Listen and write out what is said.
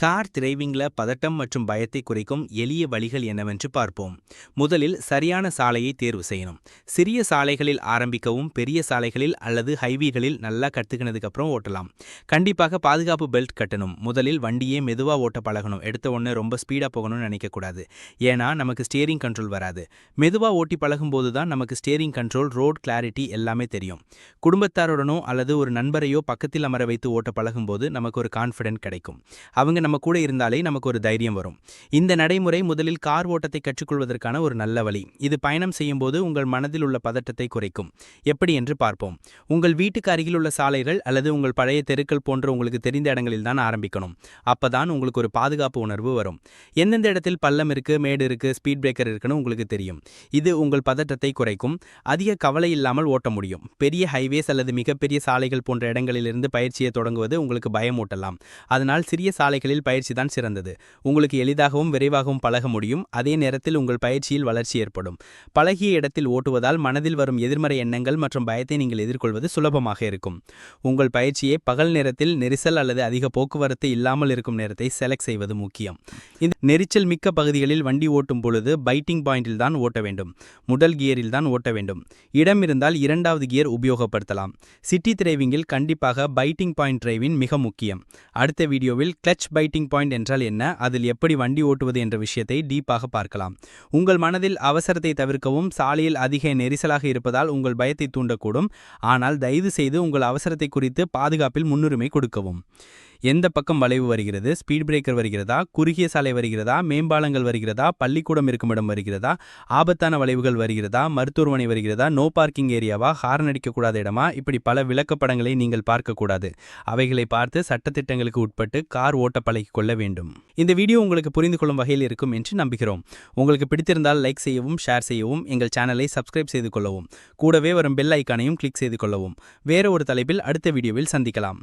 Car டிரைவிங்கில் பதட்டம் மற்றும் பயத்தை குறைக்கும் எளிய வழிகள் என்னவென்று பார்ப்போம். முதலில் சரியான சாலையை தேர்வு செய்யணும். சிறிய சாலைகளில் ஆரம்பிக்கவும் பெரிய சாலைகளில் அல்லது ஹைவேகளில் நல்லா கற்றுக்கினதுக்கப்புறம் ஓட்டலாம். கண்டிப்பாக பாதுகாப்பு பெல்ட் கட்டணும். முதலில் வண்டியே மெதுவாக ஓட்ட பழகணும். எடுத்த உடனே ரொம்ப ஸ்பீடாக போகணும்னு நினைக்கக்கூடாது ஏன்னா நமக்கு ஸ்டியரிங் கண்ட்ரோல் வராது. மெதுவாக ஓட்டி பழகும்போது தான் நமக்கு ஸ்டியரிங் கண்ட்ரோல் ரோட் கிளாரிட்டி எல்லாமே தெரியும். குடும்பத்தாருடனோ அல்லது ஒரு நண்பரையோ பக்கத்தில் அமர வைத்து ஓட்ட பழகும்போது நமக்கு ஒரு கான்ஃபிடென்ட் கிடைக்கும். அவங்க நம்ம கூட இருந்தாலே நமக்கு ஒரு தைரியம் வரும். இந்த நடைமுறை முதலில் கார் ஓட்டத்தை கற்றுக்கொள்வதற்கான ஒரு நல்ல வழி. இது பயணம் செய்யும்போது உங்கள் மனதில் உள்ள பதட்டத்தை குறைக்கும். எப்படி என்று பார்ப்போம். உங்கள் வீட்டுக்கு அருகில் உள்ள சாலைகள் அல்லது உங்கள் பழைய தெருக்கள் போன்ற உங்களுக்கு தெரிந்த இடங்களில் தான் ஆரம்பிக்கணும். அப்பதான் உங்களுக்கு ஒரு பாதுகாப்பு உணர்வு வரும். எந்தெந்த இடத்தில் பள்ளம் இருக்கு மேடு இருக்கு ஸ்பீட் பிரேக்கர் இருக்குன்னு உங்களுக்கு தெரியும். இது உங்கள் பதட்டத்தை குறைக்கும். அதிக கவலை இல்லாமல் ஓட்ட முடியும். பெரிய ஹைவேஸ் அல்லது மிகப்பெரிய சாலைகள் போன்ற இடங்களிலிருந்து பயிற்சியை தொடங்குவது உங்களுக்கு பயமூட்டலாம் அதனால் சிறிய சாலைகளில் பயிற்சி தான் சிறந்தது. உங்களுக்கு எளிதாகவும் விரைவாகவும் பழக முடியும். அதே நேரத்தில் உங்கள் பயிற்சியில் வளர்ச்சி ஏற்படும். பழகிய இடத்தில் ஓட்டுவதால் மனதில் வரும் எதிர்மறை எண்ணங்கள் மற்றும் பயத்தை நீங்கள் எதிர்கொள்வது சுலபமாக இருக்கும். உங்கள் பயிற்சியை பகல் நேரத்தில் நெரிசல் அல்லது அதிக போக்குவரத்து இல்லாமல் இருக்கும் நேரத்தை செலக்ட் செய்வது முக்கியம். இந்த நெரிச்சல் மிக்க பகுதிகளில் வண்டி ஓட்டும் பொழுது பைட்டிங் பாயிண்டில் தான் ஓட்ட வேண்டும். முதல் கியரில் தான் ஓட்ட வேண்டும். இடம் இருந்தால் இரண்டாவது கியர் உபயோகப்படுத்தலாம். சிட்டி டிரைவிங்கில் கண்டிப்பாக பைட்டிங் பாயிண்ட் டிரைவின் மிக முக்கியம். அடுத்த வீடியோவில் கிளச் பைட்டிங் பாயிண்ட் என்றால் என்ன? அதில் எப்படி வண்டி ஓட்டுவது என்ற விஷயத்தை டீப்பாக பார்க்கலாம். உங்கள் மனதில் அவசரத்தை தவிர்க்கவும் சாலையில் அதிக நெரிசலாக இருப்பதால் உங்கள் பயத்தை தூண்டக்கூடும். ஆனால் தயவு செய்து உங்கள் அவசரத்தை குறித்து பாதுகாப்பில் முன்னுரிமை கொடுக்கவும். எந்த பக்கம் வளைவு வருகிறது? ஸ்பீட் பிரேக்கர் வருகிறதா? குறுகிய சாலை வருகிறதா? மேம்பாலங்கள் வருகிறதா? பள்ளிக்கூடம் இருக்கும் இடம் வருகிறதா? ஆபத்தான வளைவுகள் வருகிறதா? மருத்துவமனை வருகிறதா? நோ பார்க்கிங் ஏரியாவா ஹாரன் அடிக்கக்கூடாத இடமா? இப்படி பல விளக்கப்படங்களை நீங்கள் பார்க்கக்கூடாது. அவைகளை பார்த்து சட்டத்திட்டங்களுக்கு உட்பட்டு கார் ஓட்ட பழகிக் கொள்ள வேண்டும். இந்த வீடியோ உங்களுக்கு புரிந்து கொள்ளும் வகையில் இருக்கும் என்று நம்புகிறோம். உங்களுக்கு பிடித்திருந்தால் லைக் செய்யவும் ஷேர் செய்யவும் எங்கள் சேனலை சப்ஸ்கிரைப் செய்து கொள்ளவும். கூடவே வரும் பெல் ஐக்கானையும் கிளிக் செய்து கொள்ளவும். வேற ஒரு தலைப்பில் அடுத்த வீடியோவில் சந்திக்கலாம்.